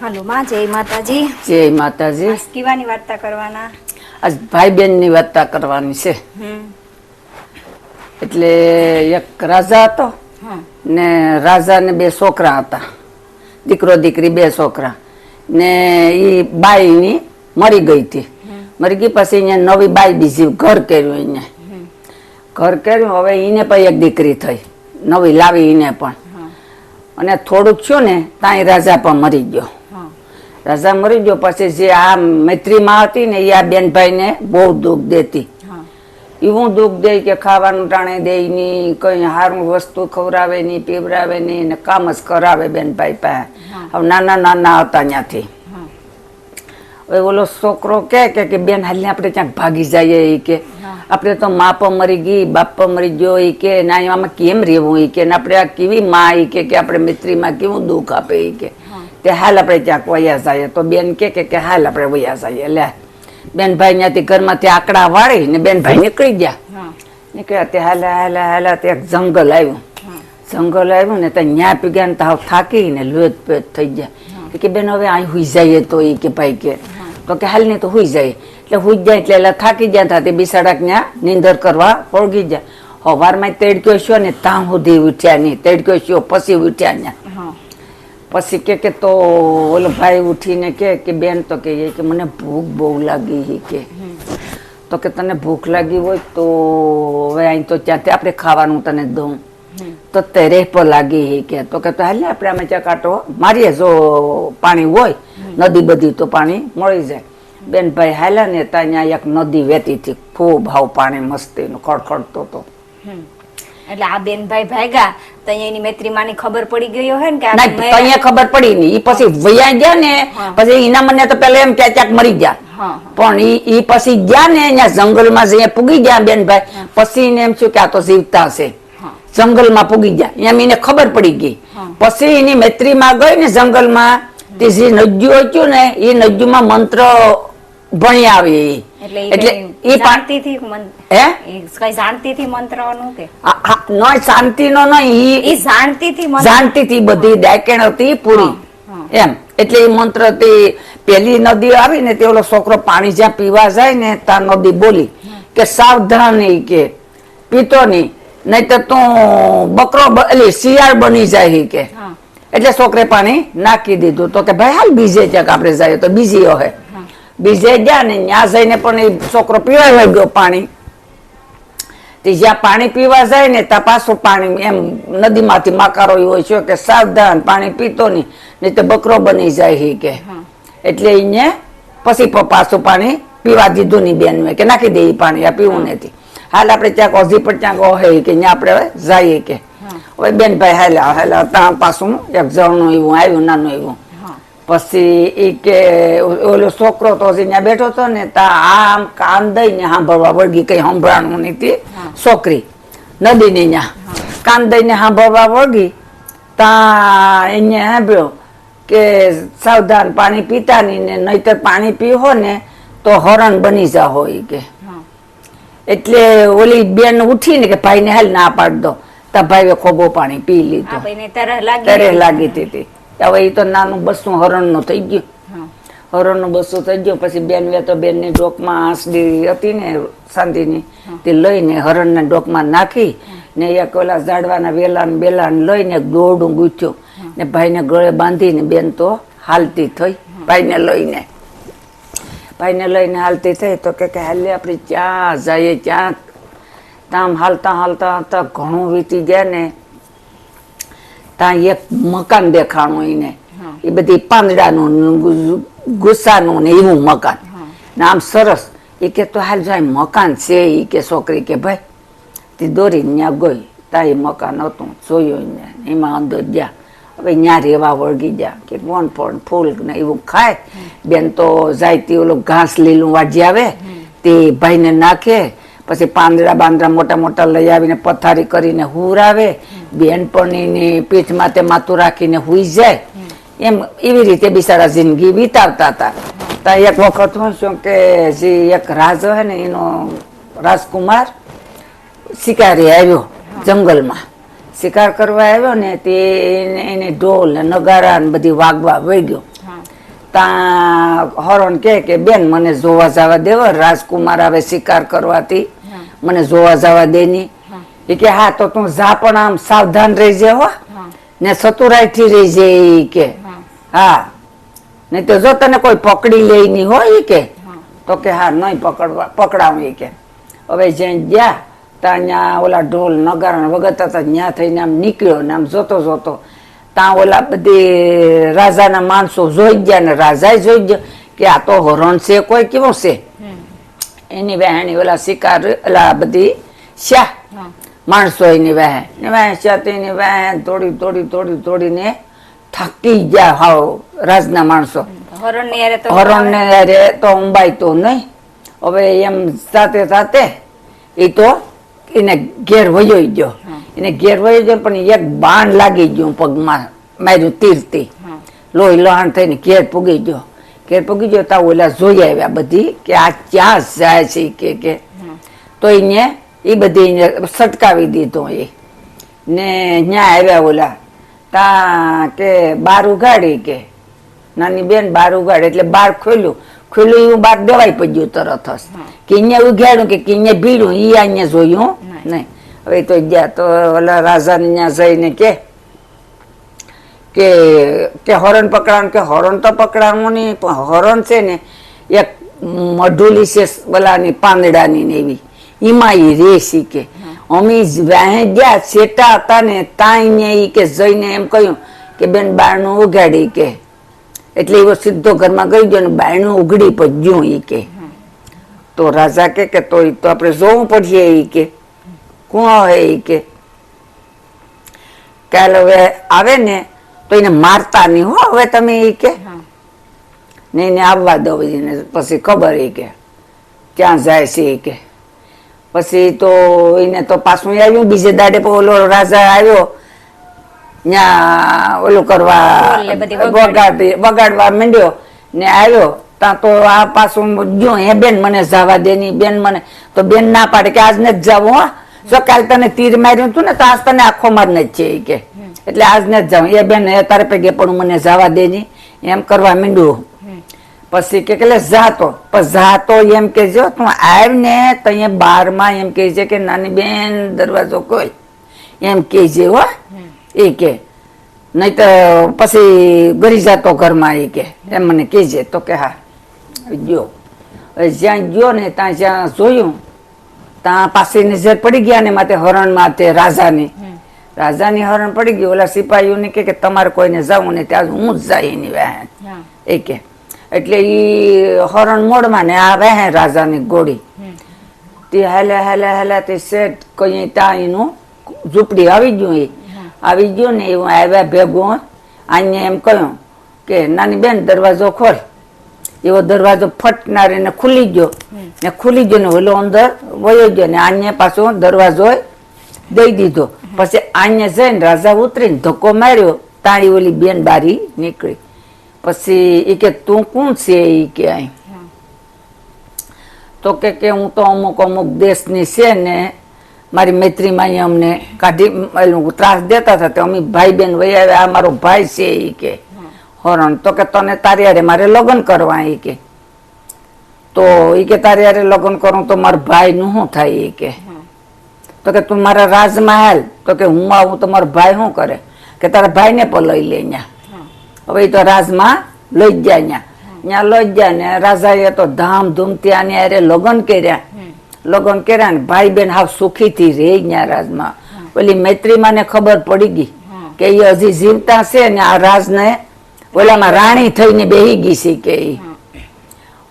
હાલો માં જય માતાજી. જય માતાજી. કેવાની વાર્તા કરવાના? આજ ભાઈ બહેનની વાર્તા કરવાની છે. એટલે એક રાજા હતો ને રાજા ને બે છોકરા હતા. દીકરો દીકરી બે છોકરા. ને એ બાઈની મરી ગઈ હતી. મરી ગઈ પછી અહીંયા નવી બાઈ બીજી ઘર કર્યું એને. ઘર કર્યું હવે એને પણ એક દીકરી થઈ. નવી લાવી એને પણ. અને થોડુંક થયું ને ત્યાં રાજા પણ મરી ગયો. રાજા મરી ગયો. પછી જે આ મૈત્રીમાં હતી ને એ આ બેનભાઈને બહુ દુઃખ દેતી. એવું દુઃખ દે કે ખાવાનું ટાણે દે નહીં કઈ સારું વસ્તુ ખવડાવે નહીં પીવડાવે નહીં ને કામ જ કરાવે બેનભાઈ પાસે. હવે નાના નાના હતા ત્યાંથી. હવે ઓલો છોકરો કે કે કે બેન હાલને આપણે ક્યાંક ભાગી જઈએ એ કે. આપણે તો મા પણ મરી ગઈ બાપ પણ મરી ગયો એ કે ના આમાં કેમ રહેવું એ કે? આપણે આ કેવી મા એ કે કે આપણે મિત્રીમાં કેવું દુઃખ આપે એ કે? તે હાલ આપણે ક્યાંક વયા જઈએ તો બેન કે કે કે હાલ આપણે વયા જઈએ લે બેનભાઈ ત્યાંથી ઘરમાંથી આકડા વાળી ને બેનભાઈ નીકળી ગયા નીકળ્યા તે હાલા હાલા હાલા તે એક જંગલ આવ્યું જંગલ આવ્યું ને ત્યાં ન્યા પી ગયા ને તાવ થાકી ને લોત પેટ થઈ ગયા કે બેન હવે અહીં હુઈ જઈએ તો એ કે ભાઈ કે તો કે હાલ ને તો હુઈ જાય એટલે હુઈ જાય એટલે એટલે થાકી ગયા હતા તે બિસાડાક ન્યા નીંદર કરવા ઓળગી ગયા હવારમાં તેડક્યો છો ને ત્યાં સુધી ઉઠ્યા નહીં તેડક્યો છો પછી ઉઠ્યા ન્યા પછી કે કે તો ઓલો ભાઈ ઉઠીને કે કે બેન તો કે કે મને ભૂખ બહુ લાગી હી કે. તો કે તને ભૂખ લાગી હોય તો હવે અહીં તો ત્યાંથી આપણે ખાવાનું તને દઉં. તો તેરે પર લાગી હી કે. તો કે તો હાલે આપણે અમે ચકાટો કાંટો મારીએ જો પાણી હોય, નદી બધી તો પાણી મળી જાય. બેન ભાઈ હાલ્યા ને ત્યાં એક નદી વહેતી હતી, ખૂબ હાવ પાણી મસ્તીનું ખડખડતો હતો. એટલે આ બેનભાઈ ભાગ્યા તો અહીંયા એની મૈત્રી માની ખબર પડી ગયો હે ને કે આ ના મેં- અહીંયા ખબર પડી નહીં ઈ પછી વયા ગયા ને પછી એના મને તો પેલા એમ ક્યાંક ક્યાંક મરી ગયા. હા પણ ઈ ઈ પછી ગયા ને અહીંયા જંગલમાં જઈને પૂગી ગયા બેનભાઈ પછી એને એમ થયું કે આ તો જીવતા હશે. હા. જંગલમાં પૂગી ગયા. એમ એને ખબર પડી ગઈ. પછી એની મૈત્રીમાં ગઈ ને જંગલમાં તે જે નજ્જુ હતું ને એ નજ્જુમાં મંત્ર ભણી આવી. એટલે એ પા- થી મન- હે? કઈ જાણતીથી મંત્રનું કે? નો આ- નોય શાંતિનો નહીં એ મંત્ર જાણતી હતી બધી ડાયકેણ હતી પૂરી. એમ. એટલે એ મંત્ર તે પેલી નદી આવી ને તે ઓલો છોકરો પાણી જ્યાં પીવા જાય ને ત્યાં નદી બોલી કે સાવધાની કે પીતો નહીં. નહીતર તું બકરો બ- એટલે શિયાળ બની જાય કે. એટલે છોકરે પાણી નાખી દીધું. તો કે ભાઈ હાલ બીજે ક્યાંક આપણે જાય તો બીજી હે હા બીજે ગયા ને ત્યાં જઈને પણ એ છોકરો પીવા ગયો પાણી. તે જ્યાં પાણી પીવા જાય ને ત્યાં પાછું પાણી એમ નદીમાંથી માકારો એવો હોય છે કે સાવધાન પાણી પીતો નહીં નહીં તો બકરો બની જાય કે. એટલે એને પછી પાછું પાણી પીવા દીધું ની બેન કે નાખી દે પાણી આ પીવું નથી. હાલ આપણે ત્યાં કોઝી પર ત્યાં કહે કે ત્યાં આપણે જઈએ કે. હવે બેન ભાઈ હાલ હાલ ત્યાં પાછું એક જણનું એવું આવ્યું નાનું એવું. પછી ઈ કે ઓલો છોકરો તો હજી ત્યાં બેઠો હતો ને તા આમ કાન દઈને સાંભળવા વળગી કઈ સંભળાણું નહીં છોકરી નદીની ત્યાં કાન દઈને સાંભળવા વળગી તા એને સાંભળ્યો કે સાવધાન પાણી પીતા નહીં ને નહીતર પાણી પીવો ને તો હરણ બની જાઓ હોય કે. એટલે ઓલી બેન ઉઠી ને કે ભાઈને હાલ ના પાડ દો. તા ભાઈએ ખોબો પાણી પી લીધો. તરહ. લાગી હતી. હવે એ તો નાનું બસું હરણનું થઈ ગયું. હરણનું બસું થઈ ગયું પછી બેન વે તો બેનની ડોકમાં આંસડી હતી ને શાંતિની તે લઈને હરણને ડોકમાં નાખી ને એક ઓલા ઝાડવાના વેલાને બેલાને લઈને દોડું ગૂંથ્યું. ને ભાઈને ગળે બાંધીને બેન તો હાલતી થઈ. ભાઈને લઈને. ભાઈને લઈને હાલતી થઈ તો કે કે હાલે આપણે ક્યાં જઈએ ક્યાં? તામ હાલતા હાલતા હાલતા ઘણું વીતી ગયા ને ત્યાં એક મકાન દેખાણું એને. એ બધી પાંદડાનું ગુસ્સાનું ને એવું મકાન. ને આમ સરસ. એ કે તો હાલ જાય મકાન છે એ કે છોકરી કે ભાઈ તે દોરી ત્યાં ગઈ. ત્યાં એ મકાન હતું જોયું ને એમાં અંદર ગયા. હવે ત્યાં રેવા વળગી ગયા. કે કોણ પણ ફૂલ ને એવું ખાય. બેન તો જાય તે ઓલું ઘાસ લીલું વાજી આવે. તે ભાઈને નાખે. પછી પાંદડા બાંદડા મોટા મોટા લઈ આવીને પથારી કરીને હુરાવે. બેનપણીની પીઠમાં તે માથું રાખીને હુઈ જાય. એમ એવી રીતે બિચારા જિંદગી વિતાવતા હતા. તો એક વખત હું શું કે જે એક રાજ હોય ને એનો રાજકુમાર શિકારી આવ્યો જંગલમાં. શિકાર કરવા આવ્યો ને તે એને- ઢોલ નગારા ને બધી વાગવા વહી ગયો. ત્યાં હરણ કે કે બેન મને જોવા જવા દેવો રાજકુમાર આવે શિકાર કરવાથી. મને જોવા જવા દે ની હા. એ કે હા તો તું જા પણ આમ સાવધાન રહેજે હો. ને સતુરાઈ થી રહેજે ઈ કે. હા. નહીં તો જો તને કોઈ પકડી લે ની હોય કે. તો કે હા નહીં પકડવા પકડાવું એ કે. હવે જ્યાં ગયા ત્યાં ત્યાં ઓલા ઢોલ નગારણ વગરતા હતા ત્યાં થઈને આમ નીકળ્યો ને આમ જોતો જોતો. ત્યાં ઓલા બધી રાજાના માણસો જોઈ ગયા ને રાજાએ જોઈ ગયા કે આ તો હરણ છે કોઈ કેવો છે? એની વહેણી ઓલા શિકાર ઓલા બધી શા હા. માણસો એની વહે. ને વહે શાતીની વહે થોડી તોડી તોડી તોડીને થાકી ગયા હાવ રાજના માણસો. હરણની યારે તો હરણ ને યારે તો અંબાઈ તો નહીં. હવે એમ સાથે સાથે એ તો એને ઘેર વયો ગયો. એને ઘેર વયો ગયો પણ એક બાણ લાગી ગયું પગમાં માર્યું તીરથી. લોહી લોહાણ થઈને ઘેર પૂગી ગયો. ઘેર પૂગી ગયો તા ઓલા જોઈ આવ્યા બધી કે આ ક્યાં જાય છે કે કે. તો એને એ બધી સટકાવી દીધો એ ને ન્યા આવ્યા ઓલા. તા કે બાર ઉગાડી કે. નાની બેન બાર ઉગાડે એટલે બાર ખોલ્યું. ખોલ્યું એવું બાર દેવાઈ પડ્યું તરત હસ. કે અહીંયા ઉઘાડ્યું કે અહીંયા ભીડું એ અહીંયા જોયું. નહીં. હવે તો ગયા તો ઓલા રાજા ત્યાં જઈને કે કે કે હરણ પકડાવાનું કે હરણ તો પકડાવું નહીં પણ હરણ છે ને એક મઢુલી છે ઓલાની પાંદડાની ને એવી. એમાં એ રે સી અમે અમી વાહે ગયા સેટા હતા ને ત્યાં ઈ કે જઈને એમ કહ્યું કે બેન બારણું ઉગાડી કે. એટલે એવો સીધો ઘરમાં ગઈ ગયો ને બારણું ઉઘડી પડ્યું ઈ કે. તો રાજા કે કે તો એ તો આપણે જોવું પડશે ઈ કે. કોણ હોય ઈ કે? કાલ હવે આવે ને તો એને મારતા નહીં હો હવે તમે ઈ કે. ને એને આવવા દો એને પછી ખબર ઈ કે. ક્યાં જાય છે ઈ કે. પછી તો એને તો પાછું આવ્યું બીજે દાડે ઓલો રાજા આવ્યો. ત્યાં ઓલું કરવા વગાડવા માંડ્યો ને આવ્યો. ત્યાં તો આ પાછું જો હે બેન મને જવા દે ની બેન મને. તો બેન ના પાડે કે આજ જ જવું હા. જો કાલ તને તીર માર્યું હતું ને તો આજ તને આખો માર જ છે કે. એટલે આજ જ જાઉં એ બેન એ તારે પૈકી પણ મને જવા દે ની. એમ કરવા માંડ્યું. પછી કે એટલે જાતો. પણ જાતો એમ કે જો તું આવ ને તો અહીંયા બારમાં એમ કહેજે છે કે નાની બેન દરવાજો કોઈ એમ કહેજે છે હો એ કે. નહીં તો પછી ગરી જાતો ઘરમાં એ કે. એમ મને કહેજે તો કે હા. ગયો. જ્યાં ગયો ને ત્યાં જ્યાં જોયું ત્યાં પાસે નજર પડી ગયા ને માથે હરણ માથે રાજાની. રાજાની હરણ પડી ગયું. ઓલા સિપાહીઓને કે કે તમારે કોઈને જવું ને ત્યાં હું જ જાય એની એ કે. એટલે એ હરણ મોડમાં ને આ વહે રાજાની ગોળી. તે હાલે હાલે હાલે તે સેટ કઈ ત્યાં એનું ઝૂંપડી આવી ગયું એ. આવી ગયું ને એવું આવ્યા ભેગું અહીંયા એમ કહ્યું કે નાની બેન દરવાજો ખોલ. એવો દરવાજો ફટનાર એને ખુલી ગયો. ને ખુલી ગયો ને ઓલો અંદર વયો ગયો ને આને પાછો દરવાજો દઈ દીધો. પછી આને જઈને રાજા ઉતરીને ધક્કો માર્યો. તાળી ઓલી બેન બારી નીકળી. પછી એ કે તું કોણ છે એ કે તો કે કે હું તો અમુક અમુક દેશની છે ને મારી મૈત્રીમાં અહીંયા અમને કાઢી ત્રાસ દેતા હતા તે અમે ભાઈ બેન વહી આ મારો ભાઈ છે એ કે હરણ તો કે તને તારી હારે મારે લગ્ન કરવા એ કે તો એ કે તારી હારે લગ્ન કરું તો મારા ભાઈ નું શું થાય એ કે તો કે તું મારા રાજમાં હાલ તો કે હું આવું તો મારો ભાઈ શું કરે કે તારા ભાઈને પણ લઈ લે અહીંયા હવે તો રાજમાં લઈ ગયા ત્યાં ત્યાં લઈ ગયા ને રાજાએ તો ધામધૂમથી ત્યાં અરે લગ્ન કર્યા. લગ્ન કર્યા ને ભાઈ બેન હાવ સુખીથી રે ગયા રાજમાં. ઓલી મૈત્રીમાં ને ખબર પડી ગઈ કે એ હજી જીવતા છે ને આ રાજને ઓલામાં રાણી થઈને બેહી ગઈ છે કે ઈ.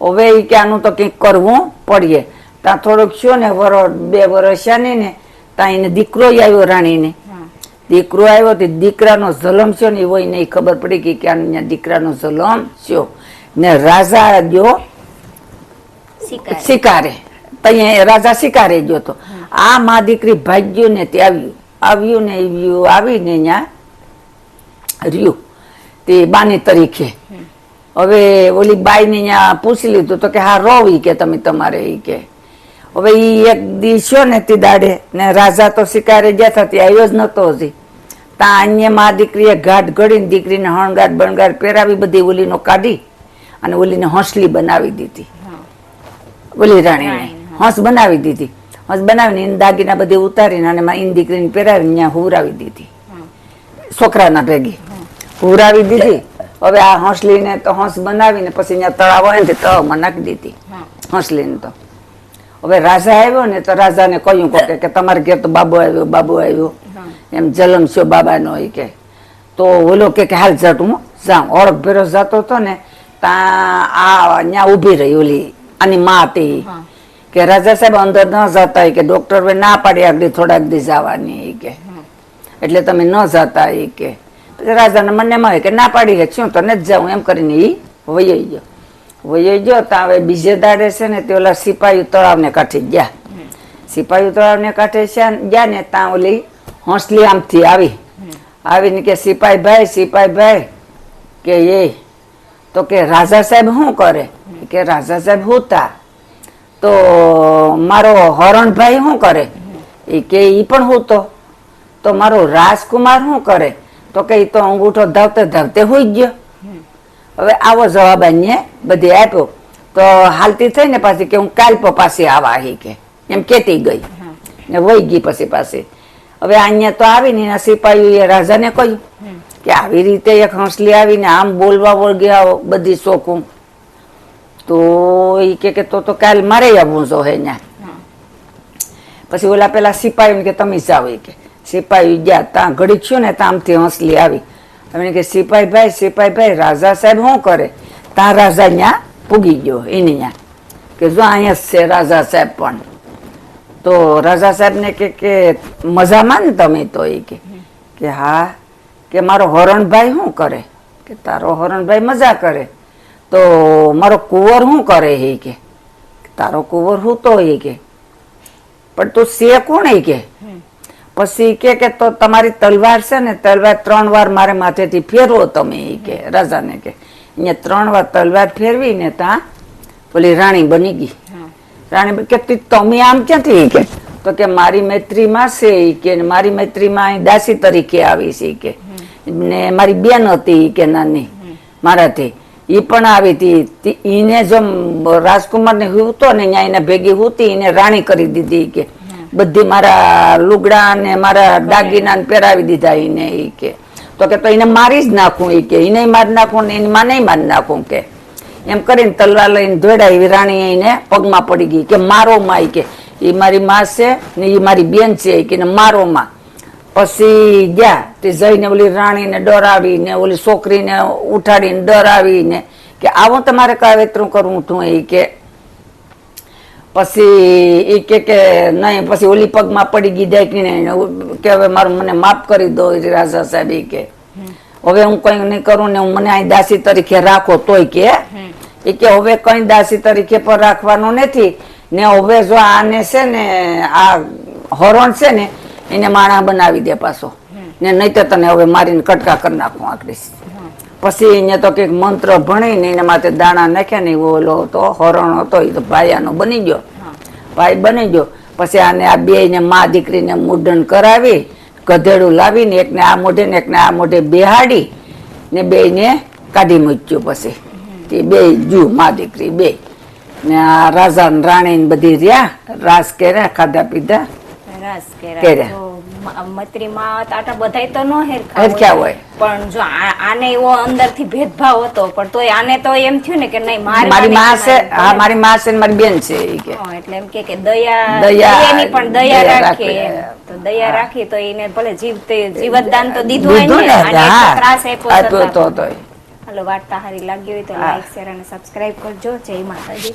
હવે એ કે આનું તો કંઈક કરવું પડીએ ત્યાં થોડુંક શું ને વરો બે વર્ષ ને ત્યાં એને દીકરો આવ્યો રાણીને. દીકરો આવ્યો તે દીકરાનો જલમ છે ને એવો એને ખબર પડી કે ક્યાં દીકરાનો જલમ છે ને રાજા ગયો શિકાર. ત્યાં રાજા શિકારે ગયો તો. આ મા દીકરી ભાગ્યું ને તે આવ્યું. આવ્યું ને આવ્યું આવીને અહીંયા રહ્યું. તે બાની તરીકે. હવે ઓલી બાઈને અહીંયા પૂછી લીધું તો કે હા રો ઈ કે તમે તમારે એ કે. હવે એ એક દિવસો ને તે દાડે ને રાજા તો શિકારે ગયા હતા તે આવ્યો જ નહોતો હજી. ત્યાં અન્ય મા દીકરીએ ઘાટ ઘડીને દીકરીને હણગાર બણગાર પહેરાવી બધી ઓલીનો કાઢી અને ઓલીને હોંસલી બનાવી દીધી. ઓલી રાણીને હોંસ બનાવી દીધી. હંસ બનાવીને એને દાગીના બધી ઉતારીને અને એની દીકરીને પહેરાવીને ત્યાં હુરાવી દીધી. છોકરાના ભેગી. હુરાવી દીધી. હવે આ હોંસલીને તો હંસ બનાવીને પછી અહીંયા તળાવ હોય ને તળાવમાં નાખી દીધી. હંસલીને તો. હવે રાજા આવ્યો ને તો રાજાને કહ્યું કોકે કે તમારે ઘેર તો બાબુ આવ્યો બાબુ આવ્યો. એમ જલમ છો બાબાનો એ કે. તો ઓલો કે કે હાલ જટ હું જાઉં. ઓળખ ભેરો જતો હતો ને ત્યાં આ ત્યાં ઊભી રહી ઓલી આની માં હતી કે રાજા સાહેબ અંદર ન જતા કે ડોક્ટર ભાઈ ના પાડી આગળ થોડાક દી જવાની ઈ કે. એટલે તમે ન જતા એ કે. રાજાને મને માં કે ના પાડી કે શું તને જ જાઉં એમ કરીને એ વયો ગયો. વયો ગયો તો હવે બીજે દાડે છે ને તે ઓલા સિપાહી તળાવને કાંઠે ગયા. સિપાહી તળાવને કાંઠે છે- ગયા ને ત્યાં ઓલી હોંસલી આમથી આવી. આવીને કે સિપાહી ભાઈ સિપાહી ભાઈ કે એ તો કે રાજા સાહેબ શું કરે? કે રાજા સાહેબ હુતા. તો મારો હરણભાઈ શું કરે? એ કે એ પણ હુતો. તો મારો રાજકુમાર શું કરે? તો કે એ તો અંગૂઠો ધાવતે ધાવતે હુઈ ગયો. હવે આવો જવાબ અહીંયા બધી આપ્યો. તો હાલતી થઈ ને પાછી કે હું કાલ પાછી આવા હી કે. એમ કેતી ગઈ. ને વહી ગઈ પછી પાછી. હવે અહીંયા તો આવીને એના સિપાહીઓએ રાજાને કહ્યું કે આવી રીતે એક હંસલી આવીને આમ બોલવા વળગ્યા બધી શોખું તો એ કે કે તો તો કાલ મારે આવવું જો હે ન્યા. પછી ઓલા પેલા સિપાહી કે તમે જાઓ કે. સિપાહી ગયા ત્યાં ઘડી છું ને તામથી હંસલી આવી. એમને કે સિપાહી ભાઈ સિપાહી ભાઈ રાજા સાહેબ શું કરે? ત્યાં રાજા ત્યાં પૂગી ગયો એની ત્યાં કે જો અહીંયા છે રાજા સાહેબ પણ તો રાજા સાહેબને કે કે મજામાં ને તમે તો એ કે. કે હા કે મારો હરણભાઈ શું કરે? કે તારો હરણભાઈ મજા કરે? તો મારો કુંવર શું કરે એ કે? તારો કુંવર હું તો એ કે. પણ તું સે કોણ એ કે? પછી કે કે તો તમારી તલવાર છે ને તલવાર ત્રણ વાર મારે માથેથી ફેરવો તમે એ કે રાજાને કે. અહીંયા ત્રણ વાર તલવાર ફેરવીને ત્યાં પેલી રાણી બની ગઈ. રાણી કે તમે આમ ક્યાંથી કે? તો કે મારી મૈત્રીમાં છે કે મારી મૈત્રીમાં અહીં દાસી તરીકે આવી છે કે. ને મારી બેન હતી કે નાની મારાથી. એ પણ આવી હતી. એને ઈને જો રાજકુમારને હુતો ને ત્યાં એને ભેગી હુતી એને રાણી કરી દીધી કે. બધી મારા લુગડા ને મારા દાગીના પહેરાવી દીધા એને એ કે. તો કે તો એને મારી જ નાખું ઈ કે એને મારી નાખું ને એની માને મારી નાખું કે. એમ કરીને તલવાર લઈને દોડાવી વિરાણી એને પગમાં પડી ગઈ કે મારો માં કે એ મારી માં છે ને એ મારી બેન છે કે મારો માં. પછી ગયા તે જઈને ઓલી રાણીને ડરાવીને, ઓલી છોકરીને ઉઠાડીને ડરાવીને કે આવું તમારે કાવેતરું કરવું હતું એ કે. પછી એ કે કે નહીં પછી ઓલી પગમાં પડી ગઈ દેખીને કે હવે મારું મને માફ કરી દો રાજા સાહેબ એ કે. હવે હું કઈ નહીં કરું ને હું મને અહીં દાસી તરીકે રાખો તોય કે. એ કે હવે કઈ દાસી તરીકે પર રાખવાનું નથી. ને હવે જો આને છે ને આ હરણ છે ને એને માણા બનાવી દે પાછો. ને નહીં તો તને હવે મારીને કટકા કરી નાખું આકડી પછી એને તો કંઈક મંત્ર ભણીને એના માથે દાણા નાખ્યા ને ઓલો હતો હરણ હતો એ તો ભાયાનો બની ગયો. ભાઈ બની ગયો. પછી આને આ બે ને મા દીકરીને મુડન કરાવી ગધેડું લાવીને એકને આ મોઢે ને એકને આ મોઢે બેહાડી ને બે ને કાઢી મૂક્યું પછી. તે બે જુ મા દીકરી બે ને આ રાજા ને રાણી ને બધી રહ્યા રાસ કર્યા ખાધા પીધા. રાસ કર્યા. તો મૈત્રીમાં આટા બધાય તો નો હેરખ્યા હોય. પણ જો આને એવો અંદરથી ભેદભાવ હતો પણ તોય આને તો એમ થયું ને કે નહીં મારે મારી માં છે મારી હા મારી માં છે મારી બેન છે કે. એટલે એમ કે કે દયા દયા- દયાની પણ દયા દયા રાખે રાખે. તો દયા રાખી તો એને ભલે જીવ તે જીવતદાન તો દીધું હોય ને ત્રાસ આપ્યો તો તોય. હાલો વાર્તા સારી લાગી હોય તો. લાઈક શેર અને સબસ્ક્રાઇબ કરજો. જય માતાજી.